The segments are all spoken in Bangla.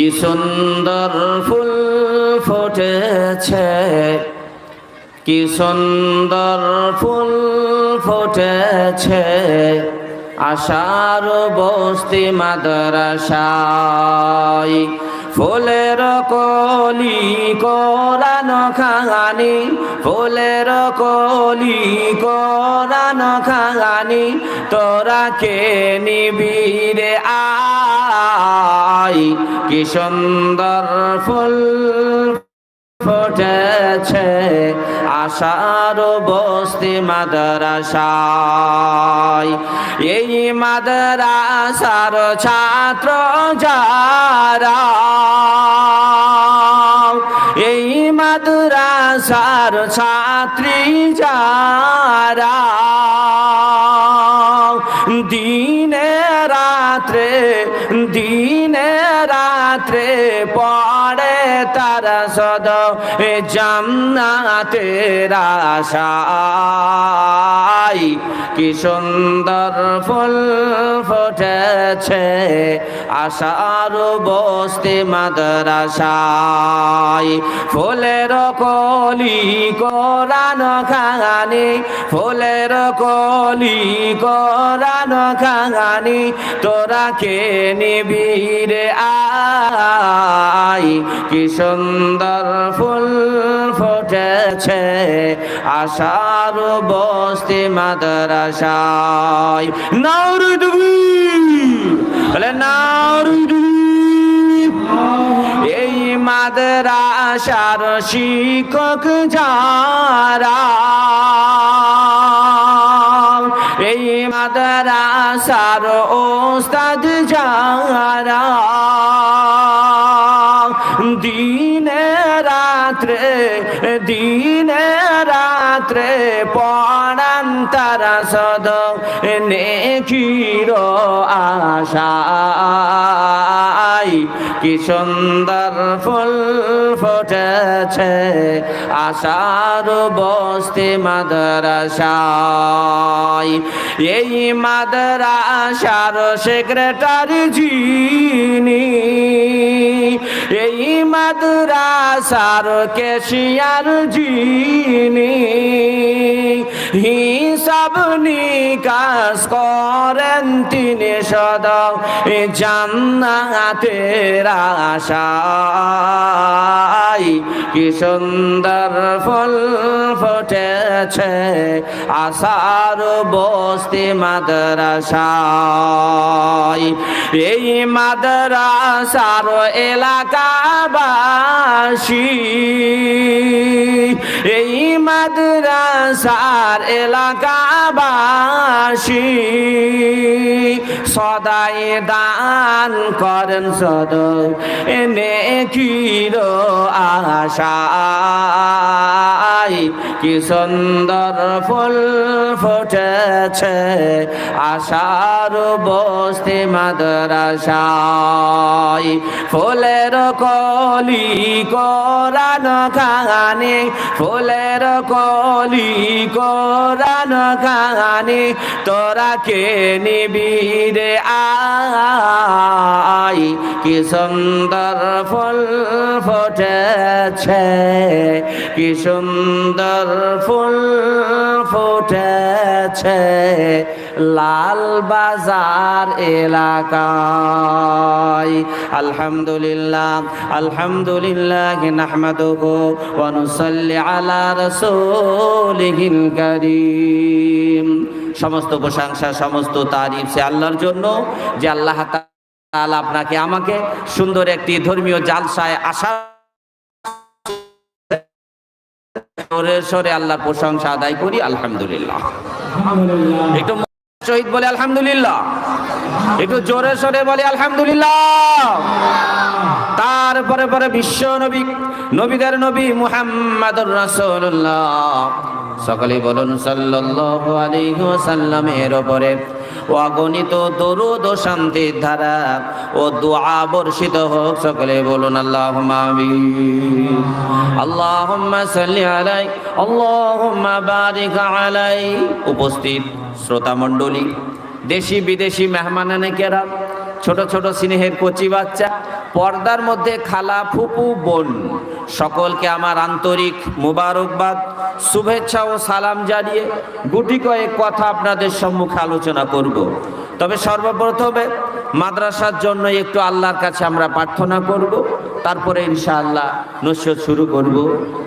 কি সুন্দর ফুল ফুটেছে, কি সুন্দর ফুল ফুটেছে, আশার বস্তি মাদ্রাসায় ফুলের কলি কোরআন খাগানি ফুলের কলি কোরআন খাগানি তোরা কে নিবিরে আই কি সুন্দর ফুল ফুটেছে। আশার বস্তি মাদ্রাসায়। এই মাদ্রাসার ছাত্র যারা, এই মাদ্রাসার ছাত্রী যারা দিনে রাত্রে দিনে রাত্রে পড়ে তারা সদ জান্নাতের আশায় কি সুন্দর ফুল ফুটেছে আশার বস্তি মাদ্রাসায়। ফুলের কলি কোরআন খাগানি ফুলের কলি কোরআন খাগানি তোরা কে নিবিরে আই কি সুন্দর ফুল ফুটেছে আশার বস্তি মাদ্রাসায়। নাউরুদবি বলে নাউরুদবি এই মাদ্রাসার শিক্ষক যারা, এই মাদ্রাসার ওস্তাদ যারা, দিনে রাত্রে দিনে রাত্রে পড়ান তারা সদ নেকির আশাই কি সুন্দর ফুল ফুটেছে। আশার বস্তি মাদ্রাসায়। এই মাদ্রাসার সেক্রেটারি যিনি, এই মাদ্রাসার কেশিয়ার যিনি। হিসাব নিকাশ করেন তিনি সদা জান্নাতের আশায় কি সুন্দর ফুল ফুটেছে আশার বস্তি মাদ্রাসায়। এই মাদ্রাসার এলাকাবাসী, এই মাদ্রাসার এলাকাবাসী সদাই দান করেন সদ এনে কির আশাই কি সুন্দর ফুল ফুটেছে আশার বস্তি মাদ্রাসায়। ফুলের কলি কোরআন খাগানি ফুলের কলি কোরআন খাগানি তোরা কে নিবিরে আই কি সুন্দর ফুল ফুটেছে, কি সুন্দর ফুল ফুটেছে লাল বাজার এলাকায়। আলহামদুলিল্লাহ আলহামদুলিল্লাহ নাহমাদুহু ওয়া নুসাল্লি আলা রাসূলিহিল কারীম। সমস্ত প্রশংসা, সমস্ত তারিফ সে আল্লাহর জন্য যে আল্লাহ তাআলা আপনাকে আমাকে সুন্দর একটি ধর্মীয় জালসায় আসা সরে প্রশংসা আদায় করি, আলহামদুলিল্লাহ। একটু শহীদ বলে আলহামদুলিল্লাহ। একটু জোরে সরে বলে আলহামদুলিল্লাহ। তারপরে পরে বিশ্ব নবী, নবীদের নবী মুহাম্মাদুর রাসূলুল্লাহ। সকলে বলুন সাল্লাল্লাহু আলাইহি ওয়াসাল্লামের উপরে অগণিত দরুদ ও শান্তির ধারা ও দোয়া বর্ষিত হোক সকলে বলুন আল্লাহ আল্লাহুম্মা সাল্লি আলাই, আল্লাহুম্মা বারিক আলাই। উপস্থিত শ্রোতা মণ্ডলী দেশি বিদেশি মেহমানানে কেরাম ছোট ছোট স্নেহের কচি বাচ্চা, পর্দার মধ্যে খালা ফুপু বোন। সকলকে আমার আন্তরিক মুবারকবাদ, শুভেচ্ছা ও সালাম জানিয়ে গুটি কয়েক কথা আপনাদের সম্মুখে আলোচনা করব। তবে সর্বপ্রথমে মাদ্রাসার জন্য একটু আল্লাহর কাছে আমরা প্রার্থনা করব। তারপরে ইনশাআল্লাহ নসিহত শুরু করব।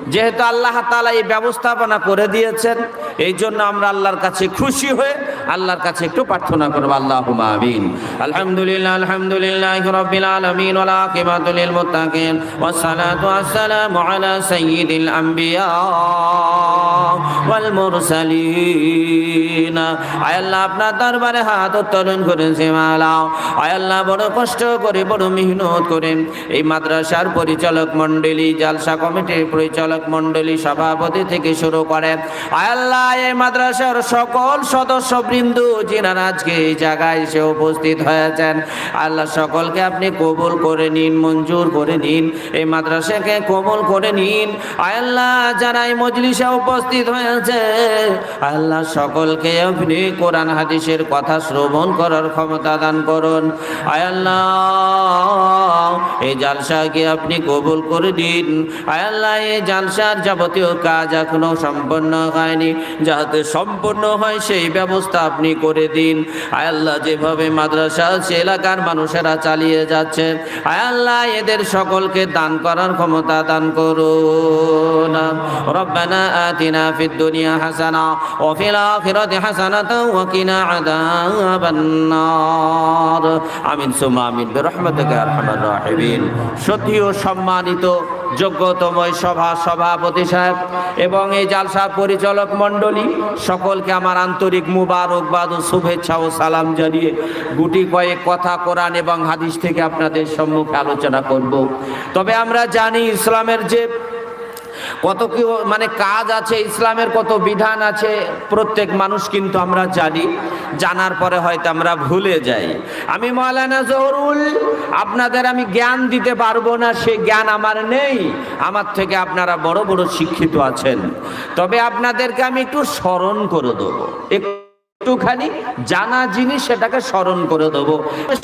যেহেতু আল্লাহ তালা এই ব্যবস্থাপনা করে দিয়েছেন এই জন্য আমরা আল্লাহর কাছে খুশি হয়ে আল্লাহর কাছে একটু প্রার্থনা করব। আল্লাহ আমিন। আলহামদুলিল্লাহ আলহামদুলিল্লাহ রবিল আলমিন ওয়া আকিবাতু লিল মুত্তাকিন আলা ওয়াল মুরসালিন। আপনার দরবারে হাত উত্তোলন করেছে আল্লাহ, বড় কষ্ট করে, বড় মেহনত করেন এই মাদ্রাসার পরিচালক মণ্ডলী, জালসা কমিটির পরিচালক মণ্ডলী, সভাপতি থেকে শুরু করে। আয় আল্লাহ, এই মাদ্রাসার সকল সদস্য বৃন্দ যিনারা আজকে এই জায়গায় এসে উপস্থিত হয়েছেন আল্লাহ, সকলকে আপনি কবুল করে নিন, মঞ্জুর করে নিন। এই মাদ্রাসাকে কবুল করে নিন। আয় আল্লাহ, যারা এই মজলিসে উপস্থিত হয়েছে আল্লাহ সকলকে আপনি কোরআন হাদিসের কথা শ্রবণ করার ক্ষমতা দান করুন। আয় আল্লাহ, এই জালসাকে আপনি কবুল করে দিন আয় আল্লাহ, এই জালসার যাবতীয় কাজ এখনও সম্পন্ন হয়নি। যাতে সম্পূর্ণ হয় সেই ব্যবস্থা আপনি করে দিন। আয় আল্লাহ, যেভাবে মাদ্রাসা, সে এলাকার মানুষেরা চালিয়ে যাচ্ছে। আয় আল্লাহ, এদের সকলকে দান করার ক্ষমতা দান করুন। রব্বানা আতিনা ফিদ ও ফিল আখিরাতি হাসানাতাও ওয়া কিনা আযাবান নার আমিন সুমা আমিন বিরহমাতিকা ইয়া আরহামার রাহিমিন সত্যি ও সম্মানিত যোগ্যতময় সভা সভাপতি সাহেব এবং এই জালসা পরিচালক মণ্ডলী সকলকে আমার আন্তরিক মুবারকবাদ ও শুভেচ্ছা ও সালাম জানিয়ে গুটি কয়েক কথা কোরআন এবং হাদিস থেকে আপনাদের সম্মুখে আলোচনা করব। তবে আমরা জানি ইসলামের যে কত কি মানে কাজ আছে, ইসলামের কত বিধান আছে, প্রত্যেক মানুষ কিন্তু আমরা জানি। জানার পরে হয়তো আমরা ভুলে যাই। আমি মৌলানা জহরুল, আপনাদের আমি জ্ঞান দিতে পারব না সেই জ্ঞান আমার নেই। আমার থেকে আপনারা বড় বড় শিক্ষিত আছেন। তবে আপনাদেরকে আমি একটু স্মরণ করে দেবো। একটুখানি জানা জিনিস সেটাকে স্মরণ করে দেবো।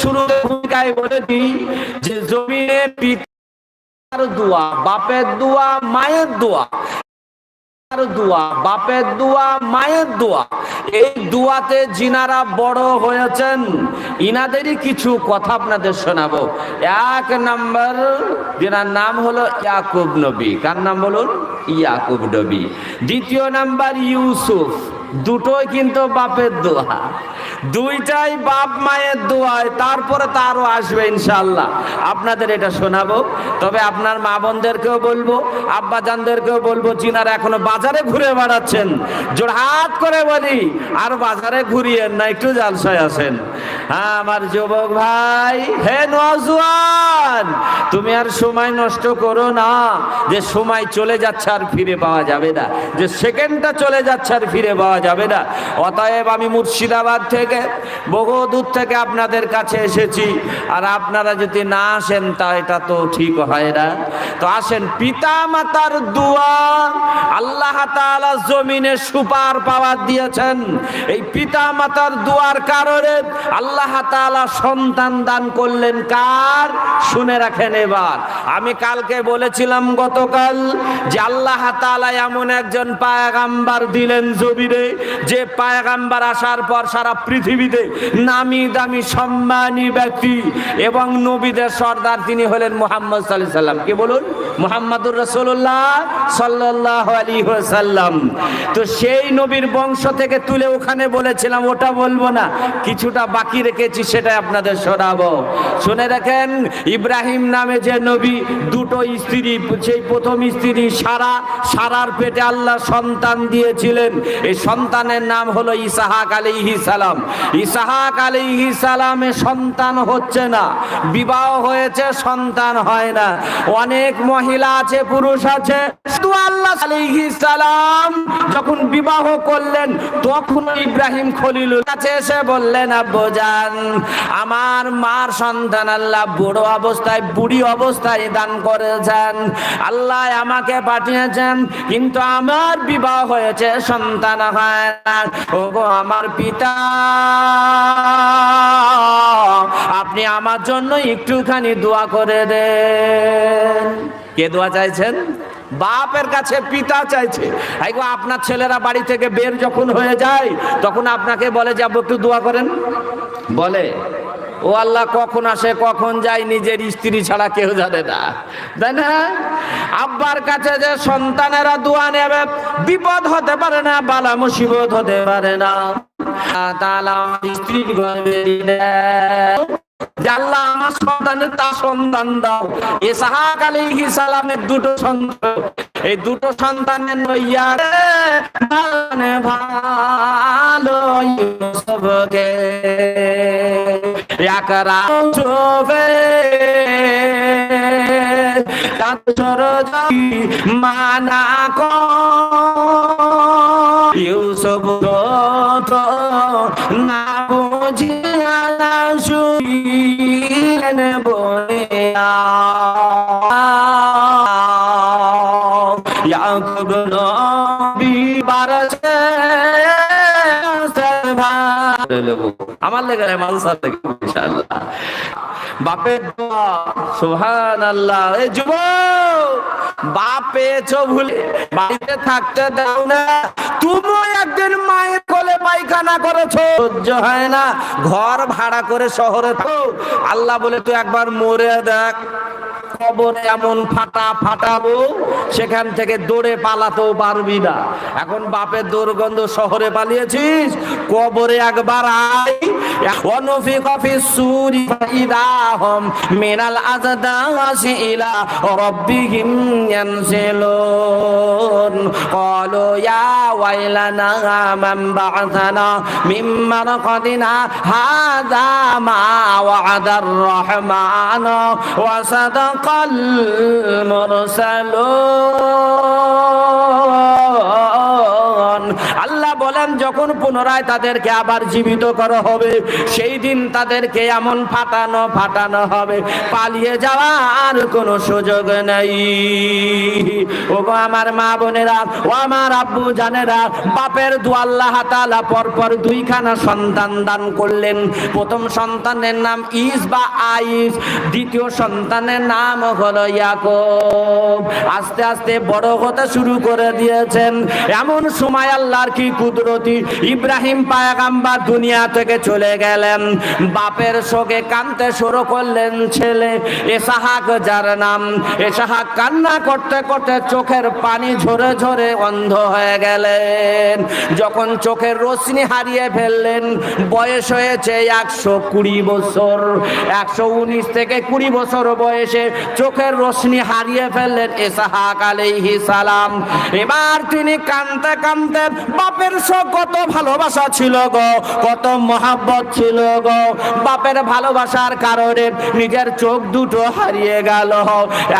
শুরুতে ভূমিকায় বলে দিই যে জমিনের আর দোয়া, বাপের দোয়া, মায়ের দোয়া। আর দোয়া, বাপের দোয়া, মায়ের দোয়া। এই দোয়াতে জিনারা বড় হয়েছেন। ইনাদেরই কিছু কথা আপনাদের শোনাবো। এক নাম্বার, যেনার নাম হলো ইয়াকুব নবী। কার নাম বলুন? ইয়াকুব নবী। দ্বিতীয় নাম্বার, ইউসুফ। দুটোই কিন্তু বাপের দোয়া। দুইটাই বাপ মায়ের দোয়ায়, তারপরে তারও আসবে ইনশাল্লাহ আপনাদের এটা শোনাবো, তবে আপনার মা বোনদেরকেও বলব আব্বা জানদেরকেও বলব, যিনারা এখনও বাজারে ঘুরে বেড়াচ্ছেন জোড়হাত করে বলি, আর বাজারে ঘুরিয়েন না, একটু জালসায় আসেন। হ্যাঁ আমার যুবক ভাই, হে নজওয়ান তুমি আর সময় নষ্ট করো না, যে সময় চলে যাচ্ছে আর ফিরে পাওয়া যাবে না, যে সেকেন্ডটা চলে যাচ্ছে আর ফিরে পাওয়া যাবে না। অতএব আমি মুর্শিদাবাদ থেকে, বহু দূর থেকে আপনাদের কাছে এসেছি। আর আপনারা যদি না আসেন, তা এটা তো ঠিক হয় না। তো আসেন পিতা মাতার দোয়া আল্লাহ জমিনে সুপার পাওয়ার দিয়েছেন। এই পিতা মাতার দোয়ার কারণে আল্লাহ তাআলা সন্তান দান করলেন কার? শুনে রাখেন এবার। আমি কালকে বলেছিলাম গতকাল যে আল্লাহ তাআলা এমন একজন পায়গাম্বার দিলেন জমিনে যে পায়গাম্বার আসার পর সারা পৃথিবীতে নামি দামি সম্মানী ব্যক্তি এবং নবীদের সর্দার তিনি হলেন মোহাম্মদ সাল্লাহ সাল্লাম। কি বলুন? মোহাম্মদুর রসুল্লাহ সাল্লাহ আলী সাল্লাম তো সেই নবীর বংশ থেকে তুলে ওখানে বলেছিলাম, ওটা বলব না, কিছুটা বাকি রেখেছি সেটা আপনাদের শোনাবো। শুনে রাখেন ইব্রাহিম নামে যে নবী, দুটো স্ত্রী, সেই প্রথম স্ত্রী সারা, সারার পেটে আল্লাহ সন্তান দিয়েছিলেন। এই সন্তানের নাম হলো ইসাহাক আলিহি সালাম। ইসাহাক আলিহি সালামে সন্তান হচ্ছে না। বিবাহ হয়েছে, সন্তান হয় না। অনেক মহিলা আছে, পুরুষ আছে। আল্লাহ আলিহি সালাম যখন বিবাহ করলেন, তখন ইব্রাহিম খলিল কাছে এসে বললেন আমার মার সন্তান আল্লাহ বুড়ো অবস্থায়, বুড়ি অবস্থায় দান করেছেন। আল্লাহ আমাকে পাঠিয়েছেন, কিন্তু আমার বিবাহ হয়েছে, সন্তান হয় ওগো আমার পিতা, আপনি আমার জন্য একটুখানি দোয়া করে দেন। কে দোয়া চাইছেন? বাপের কাছে পিতা চাইছে। গো, আপনার ছেলেরা বাড়ি থেকে বের যখন হয়ে যায়, তখন আপনাকে বলে, যাব, একটু দোয়া করেন। বলে ও আল্লাহ কখন আসে, কখন যায়, নিজের স্ত্রী ছাড়া কেউ জানে না। তাই না? আব্বার কাছে যে সন্তানেরা দোয়া নেবে, বিপদ হতে পারে না, বালা মুসিবত হতে পারে না। তালা স্ত্রীর আল্লাহ আমার সন্তানের তা সন্তান দাও। ইসহাক আলাইহিস সালামের দুটো সন্তান। এই দুটো সন্তানের নইয়া রে মানে ভালো ইউসুফকে একরা চোবে তার মানা কর ইউসুফ তো না বুঝিয়া শুইলেন বলে ইয়াকুব নবী বারছে আমার লেগে মালসা থেকে ইনশাআল্লাহ বাপের দোয়া সুবহানাল্লাহ। এই যুবক! বাপে ভুলে, বাড়িতে থাকতে দাও না। তুমি একদিন মায়ের কোলে পায়খানা করেছ, সহ্য হয় না। ঘর ভাড়া করে শহরে থাকো। আল্লাহ বলে, তুই একবার মরে দেখ। কবরে এমন ফাটা ফাটাবো, সেখান থেকে দৌড়ে পালাতেও পারবি না। এখন বাপের দুর্গন্ধ শহরে পালিয়েছিস, কবরে একবার আই অনফি কফি সুরি ইদাহম মিনাল আজদাসি ইলা রব্বিহিম ইয়ানসিলুন। ক্বালু ইয়া ওয়াইলানা মান বা'াথানা মিন মারকাদিনা হাযা মা ওয়া'দার রহমান ওয়া সাদাকাল মুরসালুন আল্লাহ বলেন, যখন পুনরায় তাদেরকে আবার জীবিত করা হবে, সেই দিন তাদেরকে এমন ফাটানো ফাটানো হবে। পালিয়ে যাওয়ার কোনো সুযোগ নেই। ও আমার মা বোনেরা, ও আমার আব্বু জানেরা, বাপের দু আল্লাহ তাআলা পরপর দুইখানা সন্তান দান করলেন। প্রথম সন্তানের নাম ইস বা আইস, দ্বিতীয় সন্তানের নাম হলো ইয়াকুব। আস্তে আস্তে বড় হতে শুরু করে দিয়েছেন। এমন সময় আল্লাহর কি কুদরতি? ইব্রাহিম পায়গাম্বার দুনিয়া থেকে চলে গেলেন। বাপের শোকে কানতে শুরু করলেন ছেলে। এসাহাক যার নাম? এসাহাক কান্না করতে করতে চোখের পানি ঝরে ঝরে অন্ধ হয়ে গেলেন। যখন চোখের রশ্মি হারিয়ে ফেললেন, বয়স হয়েছে একশো কুড়ি বছর। একশো উনিশ থেকে কুড়ি বছর বয়সে চোখের রশ্মি হারিয়ে ফেললেন এসাহাক আলাইহি সালাম। এবার তিনি কানতে কানতে বাপের সব কত ভালোবাসা ছিল গো, কত মহাব্বত ছিল গো। বাপের ভালোবাসার কারণে নিজের চোখ দুটো হারিয়ে গেল।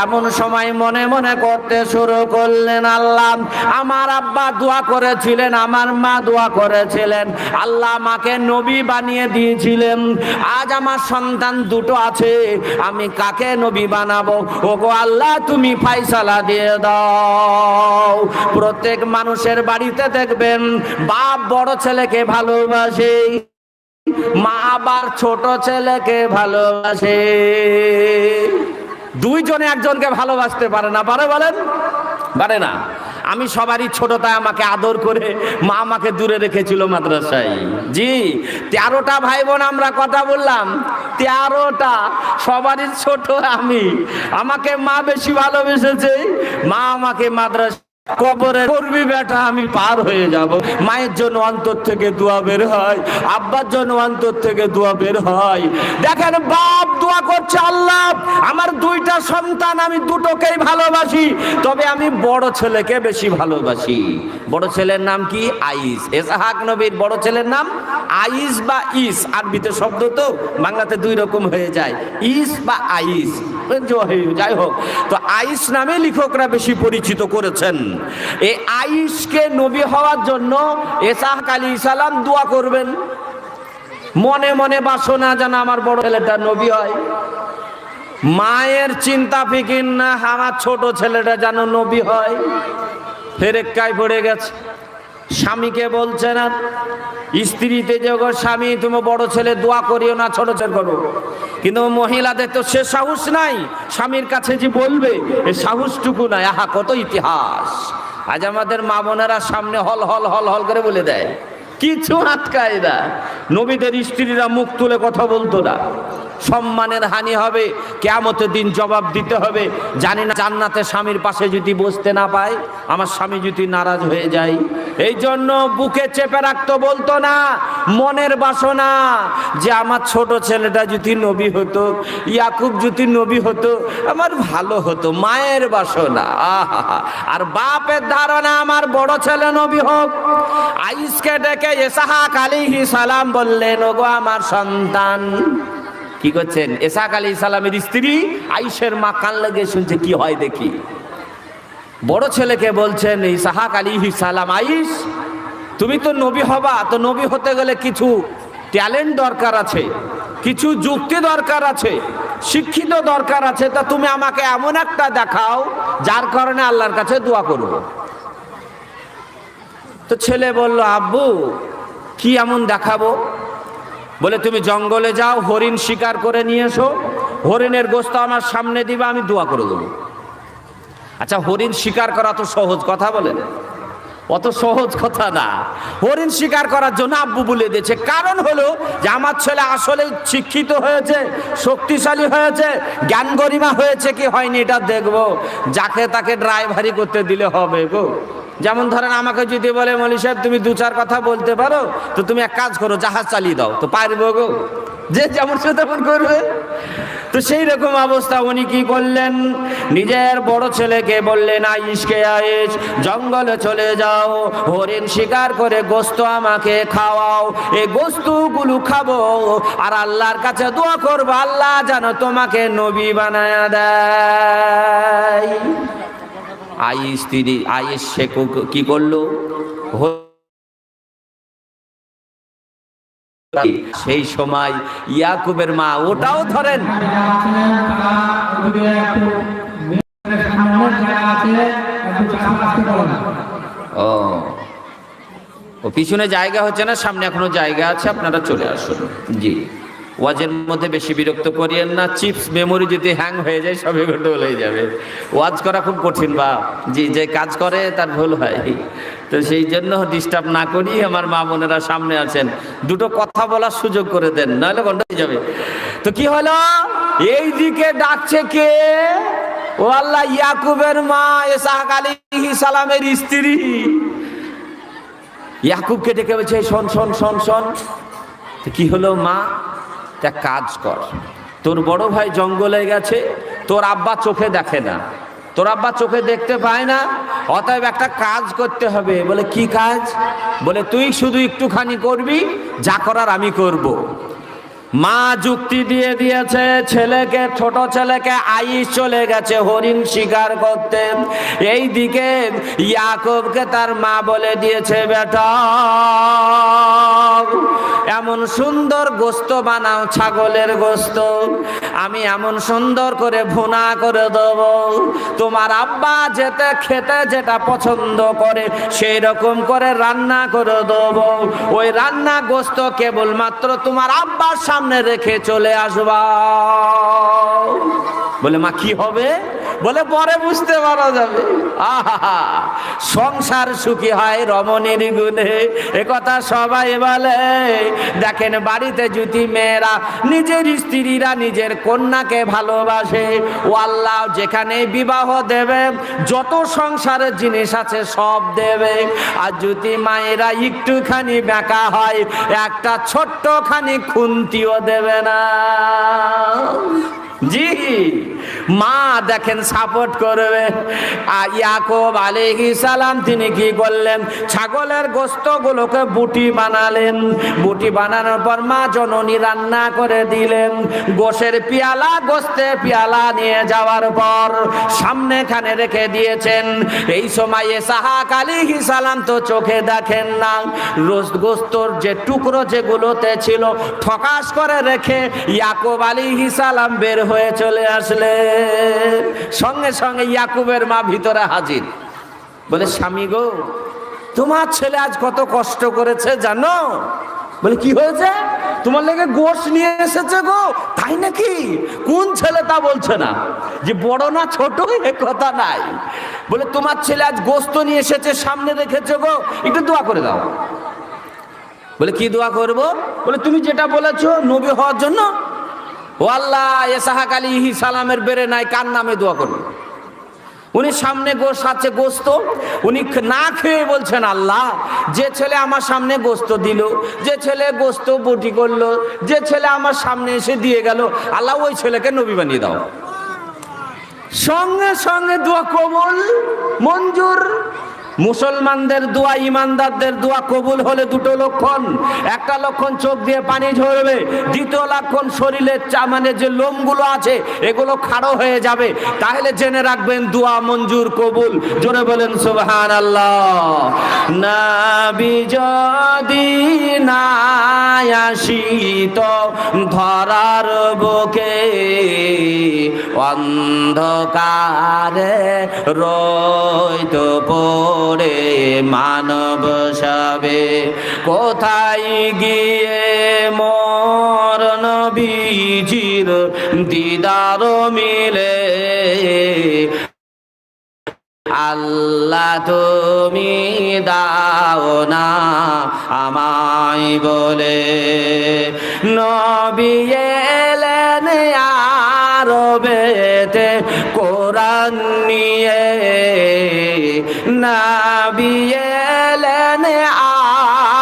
এমন সময় মনে মনে করতে শুরু করলেন, আল্লাহ, আমার আব্বা দোয়া করেছিলেন, আমার মা দোয়া করেছিলেন। আল্লাহ আমাকে নবী বানিয়ে দিয়েছিলেন। আজ আমার সন্তান দুটো আছে, আমি কাকে নবী বানাবো? ওগো আল্লাহ, তুমি ফাইসালা দিয়ে দাও। প্রত্যেক মানুষের বাড়িতে দেখবেন, বাপ বড় ছেলেকে ভালোবাসে, মা আবার ছোট ছেলেকে ভালোবাসে। দুইজনে একজনকে ভালোবাসতে পারে না, পারে বলেন? পারে না। আমি সবারই ছোট, তাই আমাকে আদর করে মা আমাকে দূরে রেখেছিল মাদ্রাসায়। জি, তেরোটা ভাই বোন আমরা কথা বললাম, তেরোটা, সবারই ছোট আমি। আমাকে মা বেশি ভালোবেসেছে, মা আমাকে মাদ্রাসা কবরে করবি বেটা, আমি পার হয়ে যাব। মায়ের জন্য অন্তর থেকে দোয়া বের হয়, আব্বার জন্য অন্তর থেকে দোয়া বের হয়। দেখেন বাপ দোয়া করছে আল্লাহ, আমার দুইটা সন্তান, আমি দুটোকেই ভালোবাসি, তবে আমি বড় ছেলেকে বেশি ভালোবাসি। বড় ছেলের নাম কি? আইস। এসাহাক নবীর বড় ছেলের নাম আইস বা ইস। আরবিতে শব্দ তো বাংলাতে দুই রকম হয়ে যায়, ইস বা আইস। যাই হোক, তো আইস নামে লেখকরা বেশি পরিচিত করেছেন। এই আইসকে নবী হওয়ার জন্য এসাহ আলী সালাম দোয়া করবেন। মনে মনে বাসনা যেন আমার বড় ছেলেটা নবী হয়। মায়ের চিন্তা ফিকির না, আমার ছোট ছেলেটা যেন নবী হয়। ফেরেক্কায় পড়ে গেছে। স্বামীকে বলছে না, স্ত্রীতে যে স্বামী, তুমি বড় ছেলে, দোয়া করিও না, ছোট ছেলে করো। কিন্তু মহিলাদের তো সে সাহস নাই, স্বামীর কাছে যে বলবে, এ সাহসটুকু নাই। আহা, কত ইতিহাস। আজ আমাদের মা বোনেরা সামনে হল হল হল হল করে বলে দেয়। কিছু আটকায় না। নবীদের স্ত্রীরা মুখ তুলে কথা বলতো না। সম্মানের হানি হবে, কেয়ামতের দিন জবাব দিতে হবে। জানি না জান্নাতে স্বামীর পাশে যদি বসতে না পায়, আমার স্বামী যদি নারাজ হয়ে যায়। এই জন্য বুকে চেপে রাখতো বলতো না, মনের বাসনা যে আমার ছোট ছেলেটা যদি নবী হতো, ইয়াকুব যদি নবী হতো, আমার ভালো হতো, মায়ের বাসনা। আর বাপের ধারণা আমার বড় ছেলে নবী হোক। আইসকে ডেকে এসাহাক আলিহি সালাম বললেন, ওগো আমার সন্তান কি করছেন? এসাক আলী সালামের স্ত্রী আইসের মা কান লেগে শুনছে, কি হয় দেখি? বড় ছেলেকে বলছেন, এই সাহাক আলী সালাম আইস তুমি তো নবী হবা, তো নবী হতে গেলে কিছু ট্যালেন্ট দরকার আছে, কিছু যুক্তি দরকার আছে, শিক্ষিত দরকার আছে, তা তুমি আমাকে এমন একটা দেখাও, যার কারণে আল্লাহর কাছে দোয়া করব। তো ছেলে বলল, আব্বু, কি এমন দেখাবো? বলে, তুমি জঙ্গলে যাও, হরিণ শিকার করে নিয়ে এসো। হরিণের গোস্ত আমার সামনে দিবা, আমি দোয়া করে দেবো। আচ্ছা হরিণ শিকার করা তো সহজ কথা বলেন অত সহজ কথা না। হরিণ শিকার করার জন্য আব্বু বলে দিয়েছে, কারণ হলো যে আমার ছেলে আসলে শিক্ষিত হয়েছে, শক্তিশালী হয়েছে, জ্ঞান গরিমা হয়েছে কি হয়নি এটা দেখব। যাকে তাকে ড্রাইভারি করতে দিলে হবে গো। যেমন ধরেন আমাকে যদি বলে, মলি সাহেব, তুমি দু চার কথা বলতে পারো, তো তুমি এক কাজ করো, জাহাজ চালিয়ে দাও, তো পারব গো। যে যেমন সে তেমন করবে। তো সেই রকম অবস্থা উনি কি করলেন? নিজের বড় ছেলেকে বললেন আইসকে আইস, জঙ্গলে চলে যাও, হরিণ শিকার করে গোস্ত আমাকে খাওয়াও এই গোস্তগুলো খাব, আর আল্লাহর কাছে দোয়া করব, আল্লাহ যেন তোমাকে নবী বানায় দেয়। আইস তিনি, আইস সে কো- করল? সেই সময় ইয়াকুবের মা ওটাও ধরেন। ও পিছনে জায়গা হচ্ছে না, সামনে এখনও জায়গা আছে, আপনারা চলে আসুন। জি। ওয়াজের মধ্যে বেশি বিরক্ত করিয়েন না, চিপস, মেমোরি যদি হ্যাং হয়ে যায়, সবই গন্ডগোল হয়ে যাবে। ওয়াজ করা খুব কঠিন বা জি, যে কাজ করে, তার ভুল হয়। তো সেই জন্য ডিস্টার্ব না করি আমার মা বোনেরা সামনে আছেন। দুটো কথা বলার সুযোগ করে দেন, নাহলে গন্ড হয়ে যাবে। তো কি হলো? এই দিকে ডাকছে কে? ও আল্লাহ, ইয়াকুবের মা, এসাহাক আলী সালামের স্ত্রী। ইয়াকুবকে ডেকে বলছে, "এই শোন শোন শোন শোন। কি হলো মা? তা কাজ কর। তোর বড় ভাই জঙ্গলে গেছে, তোর আব্বা চোখে দেখে না। তোর আব্বা চোখে দেখতে পায় না, অতএব একটা কাজ করতে হবে। বলে, কি কাজ? বলে, তুই শুধু একটুখানি করবি, যা করার আমি করব। মা যুক্তি দিয়ে দিয়েছে, ছেলেকে, ছোট ছেলেকে আইস চলে গেছে, হরিণ শিকার করতে। এই দিকে ইয়াকবকে তার মা বলে দিয়েছে, বেটা, এমন সুন্দর গোস্ত বানাও, ছাগলের গোস্ত। আমি এমন সুন্দর করে ভুনা করে দেব। তোমার আব্বা যেতে, খেতে যেটা পছন্দ করে সেই রকম করে রান্না করে দেব। ওই রান্না গোস্ত কেবলমাত্র তোমার আব্বার সামনে রেখে চলে আসবা। বলে মা কি হবে? বলে, পরে বুঝতে পারা যাবে। সংসার সুখী হয় রমণীর গুণে। একথা সবাই বলে, দেখেন বাড়িতে যদি মেয়েরা নিজের স্ত্রীরা নিজের কন্যাকে ভালোবাসে, ও আল্লাহ যেখানে বিবাহ দেবে, যত সংসারের জিনিস আছে সব দেবে। আর যদি মায়েরা একটুখানি বেঁকা হয়, একটা ছোট্টখানি খুন্তিও দেবে না। জি। মা দেখেন সাপোর্ট করবে। ইয়াকুব আলাইহি সালাম, তিনি কি করলেন? ছাগলের গোস্তগুলোকে বুটি বানালেন। বুটি বানানোর পর মা জননী রান্না করে দিলেন। গোশের পিয়ালা গোস্তের পিয়ালা নিয়ে যাওয়ার পর সামনে খানে রেখে দিয়েছেন। এই সময়ে সাহাক আলাইহি সালাম তো চোখে দেখেন না। রোজ গোস্তর যে টুকরো যেগুলোতে ছিল ঠকাস করে রেখে ইয়াকুব আলাইহি সালাম বের হয়ে চলে আসলে। সঙ্গে সঙ্গে ইয়াকুবের মা ভিতরে হাজির। বলে, স্বামী গো, তোমার ছেলে আজ কত কষ্ট করেছে জানো? বলে, কি হয়েছে? তোমার লেগে গোশ নিয়ে এসেছে গো, তাই নাকি? কোন ছেলে তা বলছে না? যে বড় না ছোট, এ কথা নাই। বলে, তোমার ছেলে আজ গোস্ত নিয়ে এসেছে, সামনে রেখেছে গো, একটু দোয়া করে দাও। বলে, কি দোয়া করব? বলে, তুমি যেটা বলেছ নবী হওয়ার জন্য ও আল্লাহ এসাহাক আলী সালামের বেড়ে নাই, কার নামে দোয়া করব? উনি সামনে গোস আছে, গোস্ত। উনি না খেয়ে বলছেন, আল্লাহ, যে ছেলে আমার সামনে গোস্ত দিল, যে ছেলে গোস্ত বটি করল, যে ছেলে আমার সামনে এসে দিয়ে গেল, আল্লাহ ওই ছেলেকে নবী বানিয়ে দাও। সঙ্গে সঙ্গে দোয়া কবুল, মঞ্জুর মুসলমানদের দোয়া, ইমানদারদের দোয়া কবুল হলে দুটো লক্ষণ। একটা লক্ষণ চোখ দিয়ে পানি ঝরবে, দ্বিতীয় লক্ষণ শরীরের মানে যে লোমগুলো আছে, এগুলো খাড়ো হয়ে যাবে। তাহলে জেনে রাখবেন, দোয়া মঞ্জুর কবুল। জোরে বলেন সুবহান আল্লাহ নাবি যদি না আসিত, ধরার বুকে অন্ধকারে রইত পড়ে মানব সবে। কোথায় গিয়ে মর নবীজির দিদার মিলে? আল্লাহ তুমি দাও না আমায় বলে। নবী এলেন আরবেতে কোরআন নিয়ে। নবী এলেন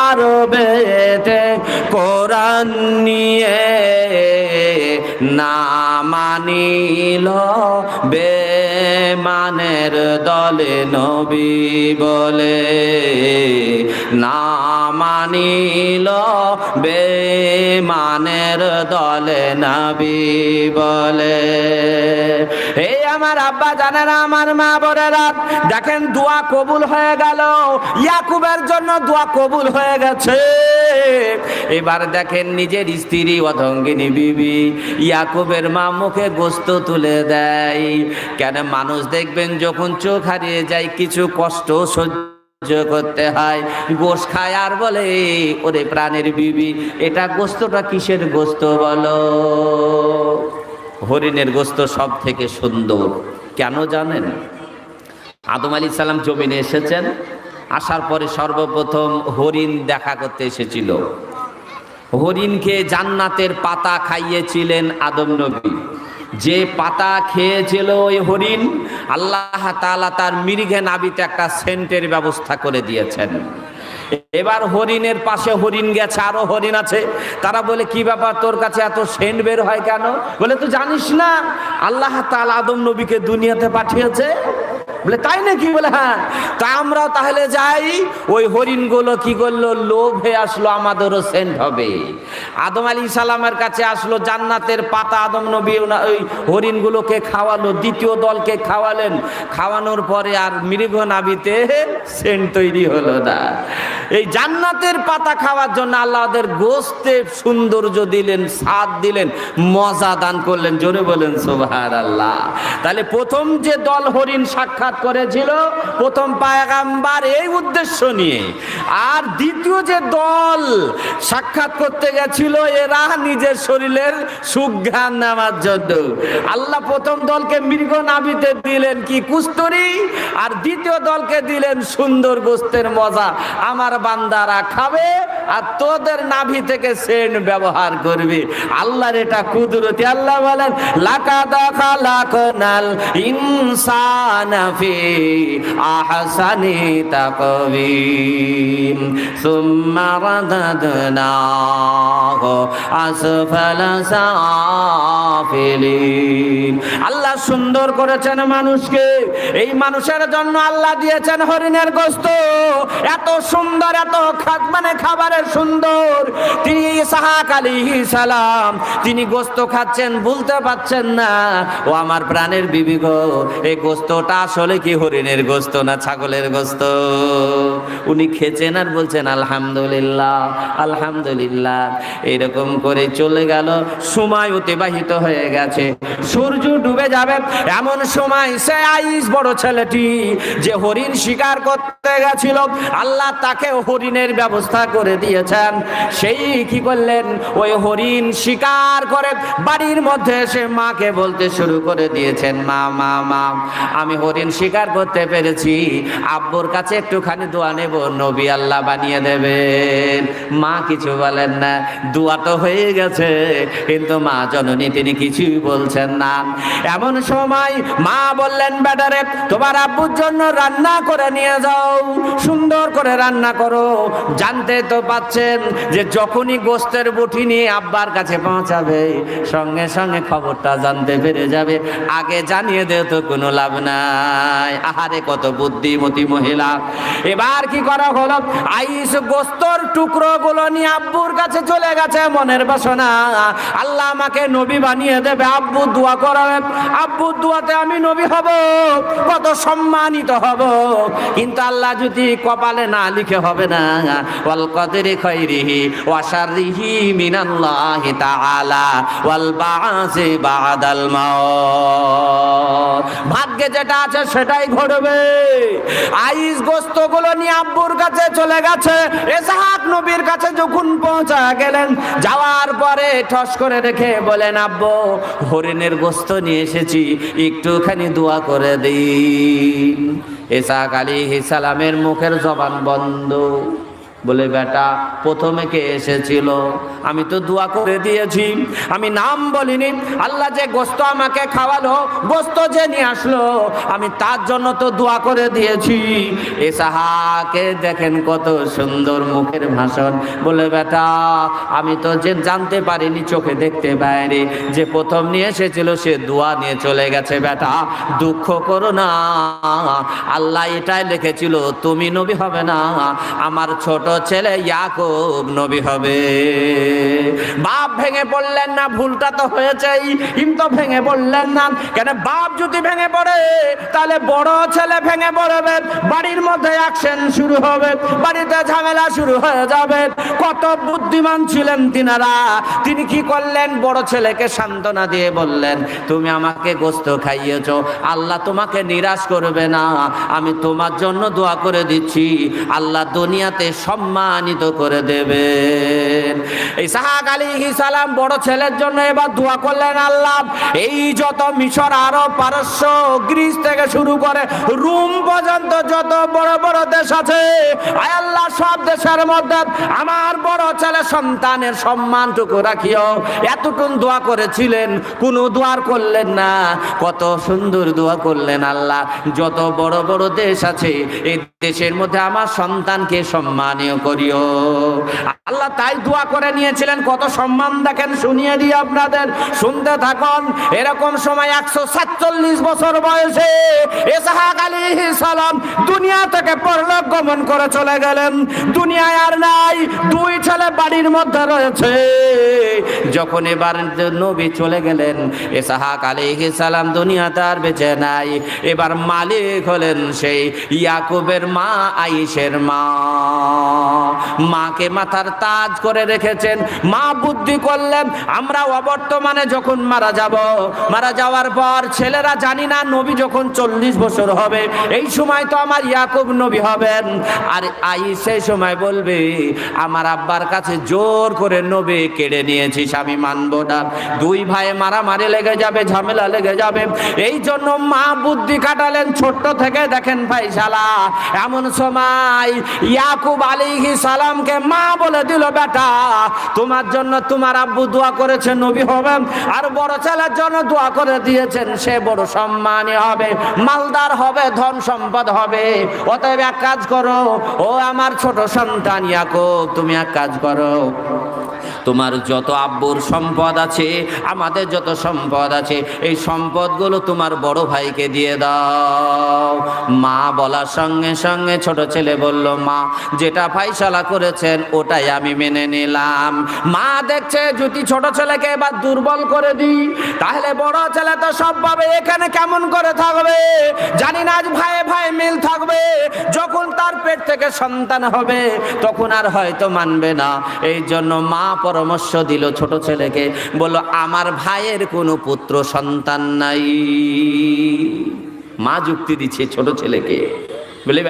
আরবেতে কোরআন নিয়ে না মানিল বেমানের দলে নবী বলে। না মানিল বেমানের দলে নবী বলে। এই আমার আব্বা জানেন আমার মা বোনেরা। দেখেন, দোয়া কবুল হয়ে গেল। ইয়াকুবের জন্য দোয়া কবুল হয়ে গেছে। এবার দেখেন, নিজের স্ত্রী অধঙ্গিনী বিবি ইয়াকুবের মা মুখে গোস্ত তুলে দেয়। কেন মানুষ দেখবেন, যখন চোখ হারিয়ে যায়, কিছু কষ্ট সহ্য করতে হয়। গোস খায় আর বলে, ওরে প্রাণের বিবি, এটা গোস্তটা কিসের গোস্ত বলো? হরিণের গোস্ত সব থেকে সুন্দর। কেন জানেন? আদম আলী সালাম জমিনে এসেছেন, আসার পরে সর্বপ্রথম হরিণ দেখা করতে এসেছিল। হরিণকে জান্নাতের পাতা খাইয়েছিলেন আদম নবী। যে পাতা খেয়েছিল ওই হরিণ, আল্লাহ তাআলা তার মৃগে নাবিতে একটা সেন্টের ব্যবস্থা করে দিয়েছেন। এবার হরিণের পাশে হরিণ গেছে, আরও হরিণ আছে। তারা বলে, কি ব্যাপার তোর কাছে এত সেন্ট বের হয় কেন? বলে, তুই জানিস না, আল্লাহ তাল আদম নবীকে দুনিয়াতে পাঠিয়েছে? বলে, তাই নাকি? বলে হ্যাঁ। তা আমরাও তাহলে যাই। ওই হরিণগুলো কি করল? লোভে আসলো, আমাদেরও সেন্ট হবে। আদম আলী সালামের কাছে আসলো, জান্নাতের পাতা আদম নবী ওই হরিণগুলোকে খাওয়ালো, দ্বিতীয় দলকে খাওয়ালেন। খাওয়ানোর পরে আর মৃগ নাবিতে সেন্ট তৈরি হলো না। এই জান্নাতের পাতা খাওয়ার জন্য আল্লাহদের গোস্তে সৌন্দর্য দিলেন, স্বাদ দিলেন, মজা দান করলেন। জোরে বলেন সোভার আল্লাহ তাহলে প্রথম যে দল হরিণ সাক্ষাৎ করেছিল, প্রথম পায়গাম্বার এই উদ্দেশ্য নিয়ে। আর দ্বিতীয় যে দল সাক্ষাৎ করতে গেছিল, এরা নিজের শরীরের সুজ্ঞান নেওয়ার জন্য। আল্লাহ প্রথম দলকে মৃগ নাবিতে দিলেন কি কুস্তরি, আর দ্বিতীয় দলকে দিলেন সুন্দর গোস্তের মজা। আমার বান্দারা খাবে আর তোদের নাভি থেকে সেন ব্যবহার করবে। আল্লাহর এটা কুদরতি, আল্লাহ বলেন লাকা দেখা লাখ নাল ইনসান ফি আহসানি তাকবীম সুম্মা রাদাদনাহু আসফালা সাফিলিন। আল্লাহ সুন্দর করেছেন মানুষকে। এই মানুষের জন্য আল্লাহ দিয়েছেন হরিণের গোস্ত। এত সুন্দর এত মানে খাবারের সুন্দর। তিনি আলী সালাম, তিনি গোস্ত খাচ্ছেন পারছেন না। ও আমার প্রাণের এই গোস্তটা আসলে কি হরিণের গোস্ত না ছাগলের গোস্ত? উনি আর বলছেন, আলহামদুলিল্লাহ আলহামদুলিল্লাহ। এরকম করে চলে গেল, সময় অতিবাহিত হয়ে গেছে। সূর্য ডুবে যাবে, এমন সময় সে আইস বড় ছেলেটি, যে হরিণ শিকার করতে গেছিল, আল্লাহ তাকে হরিণের ব্যবস্থা করে দিয়েছেন। সেই কি করলেন? ওই হরিণ শিকার করে বাড়ির মধ্যে এসে মাকে বলতে শুরু করে দিয়েছেন, মা মা মা, আমি হরিণ শিকার করতে পেরেছি। আব্বুর কাছে একটুখানি দোয়া নেব, নবী আল্লাহ বানিয়ে দেবেন। মা কিছু বলেন না, দোয়া তো হয়ে গেছে, কিন্তু মা জননী তিনি কিছুই বলছেন না। এমন সময় মা বললেন বেটারে তোমার আব্বুর জন্য রান্না করে নিয়ে যাও। সুন্দর করে রান্না করো জানতে তো পাচ্ছেন যে যখনই গোস্তের বুটি নিয়ে আব্বার কাছে পৌঁছাবে, সঙ্গে সঙ্গে খবরটা জানতে পেরে যাবে। আগে জানিয়ে দে তো কোনো লাভ নাই। আহারে কত বুদ্ধিমতী মহিলা। এবার কি করা হলো? আইস গোস্তর টুকরো গুলো নিয়ে আব্বুর কাছে চলে গেছে মনের বাসনা। আল্লাহ আমাকে নবী বানিয়ে দেবে। আব্বু দোয়া করাবে। আব্বু দোয়াতে আমি নবী হব, কত সম্মানিত হব। কিন্তু আল্লাহ যদি কপালে না লিখে হবে না। ওয়াল কদরি খৈরিহি ওয়া শাররিহি মিনাল্লাহি তাআলা ওয়াল বাআসি বাদাল মাউত। ভাগ্যে যেটা আছে সেটাই ঘটবে। আইস গোস্তগুলো নিয়ে আব্বুর কাছে চলে গেছে। এসাহাক নবীর কাছে যখন পৌঁছা গেলেন, যাওয়ার পরে ঠস করে রেখে বলেন, আব্বু, হরিণের গোস্ত নিয়ে এসেছি, একটুখানি দোয়া করে দিন। এসাহাক আলী সালামের মুখের জবান বন্ধ। বলে, বেটা, প্রথমে কে এসেছিল? আমি তো দোয়া করে দিয়েছি। আমি নাম বলিনি। আল্লাহ যে গোস্ত আমাকে খাওয়ালো গোস্ত যে নিয়ে আসলো, আমি তার জন্য তো দোয়া করে দিয়েছি। এসাহাকে দেখেন কত সুন্দর মুখের ভাষণ। বলে, বেটা, আমি তো যে জানতে পারিনি, চোখে দেখতে পাইনি। যে প্রথম নিয়ে এসেছিল, সে দোয়া নিয়ে চলে গেছে, বেটা। দুঃখ করো না। আল্লাহ এটাই লিখেছিল, তুমি নবী হবে না। আমার ছোট ছেলে ইয়াকুব নবী হবে। বাপ ভেঙে পড়লেন না, ভুলটা তো হয়েছেই। কিন্তু ভেঙে পড়লেন না। কেন বাপ যদি ভেঙে পড়ে, তাহলে বড় ছেলে ভেঙে পড়বে। বাড়ির মধ্যে অ্যাকশন শুরু হবে, বাড়িতে ঝামেলা শুরু হয়ে যাবে। কত বুদ্ধিমান ছিলেন তিনারা। তিনি কি করলেন? বড় ছেলেকে সান্ত্বনা দিয়ে বললেন, তুমি আমাকে গোস্ত খাইয়েছ, আল্লাহ তোমাকে নিরাশ করবে না। আমি তোমার জন্য দোয়া করে দিচ্ছি। আল্লাহ দুনিয়াতে সম্মানিত করে দেবেন। এই সাহাক আলী সালাম বড় ছেলের জন্য এবার দোয়া করলেন, আল্লাহ, এই যত মিশর আরব পারস্য, গ্রিস থেকে শুরু করে রুম পর্যন্ত যত বড় বড় দেশ আছে আল্লাহ, সব দেশের মধ্যে আমার বড় ছেলে সন্তানের সম্মানটুকু রাখিও। এতটুকু দোয়া করেছিলেন, কোনো দোয়ার করলেন না। কত সুন্দর দোয়া করলেন, আল্লাহ, যত বড় বড় দেশ আছে, এই দেশের মধ্যে আমার সন্তানকে সম্মানীয় করিও। আল্লাহ তাই দোয়া করে নিয়েছিলেন, কত সম্মান দেখেন, শুনিয়ে দিই আপনাদের। শুনতে থাকুন, এরকম সময় একশো সাতচল্লিশ বছর বয়সে এসাহাক আলী সালাম দুনিয়া থেকে পরলোক গমন করে চলে গেলেন। দুনিয়ায় আর নাই, দুই ছেলে বাড়ির মধ্যে রয়েছে। যখন এবার নবী চলে গেলেন এসাহাক আলী সালাম দুনিয়াতে আর বেঁচে নাই। এবার মালিক হলেন সেই ইয়াকুবের মা আইসের মা। মাকে মাথার তাজ করে রেখেছেন। মা বুদ্ধি করলেন, আমরা অবর্তমানে যখন মারা যাব, মারা যাওয়ার পর ছেলেরা জানি না নবী যখন চল্লিশ বছর হবে। এই সময় তো আমার ইয়াকুব নবী হবেন। আর আই সেই সময় বলবে, আমার আব্বার কাছে জোর করে নবী কেড়ে নিয়েছিস, আমি মানব না। দুই ভাই মারামারি লেগে যাবে, ঝামেলা লেগে যাবে। এই জন্য মা বুদ্ধি কাটালেন ছোট্ট থেকে দেখেন ভাই শালা, এমন সময় ইয়াকুব আলিহি সালামকে মা বলে দিল, বেটা, তোমার জন্য তোমার আব্বু দোয়া করেছে, নবী হবেন আর বড় ছেলের জন্য দোয়া করে দিয়েছেন, সে বড় সম্মানী হবে। মালদার হবে, ধন সম্পদ হবে। অতএব এক কাজ করো, ও আমার ছোট সন্তান ইয়াকুব, তুমি এক কাজ করো। তোমার যত আব্বুর সম্পদ আছে, আমাদের যত সম্পদ আছে, এই সম্পদগুলো তোমার বড় ভাইকে দিয়ে দাও। মা বলার সঙ্গে সঙ্গে ছোট ছেলে বলল, মা, যেটা ফাইসালা করেছেন, ওটাই আমি মেনে নিলাম। মা দেখছে যদি ছোট ছেলেকে এবার দুর্বল করে দিই, তাহলে বড় ছেলে তো সব পাবে। এখানে কেমন করে থাকবে? জানি না, আজ ভাইয়ে ভাই মিল থাকবে। যখন তার পেট থেকে সন্তান হবে, তখন আর হয়তো মানবে না। এই জন্য মা পরামর্শ দিল ছোট ছেলেকে, বলল, আমার ভাইয়ের কোনো পুত্র, সন্তান নাই। মা যুক্তি দিচ্ছে ছোট ছেলেকে। বলে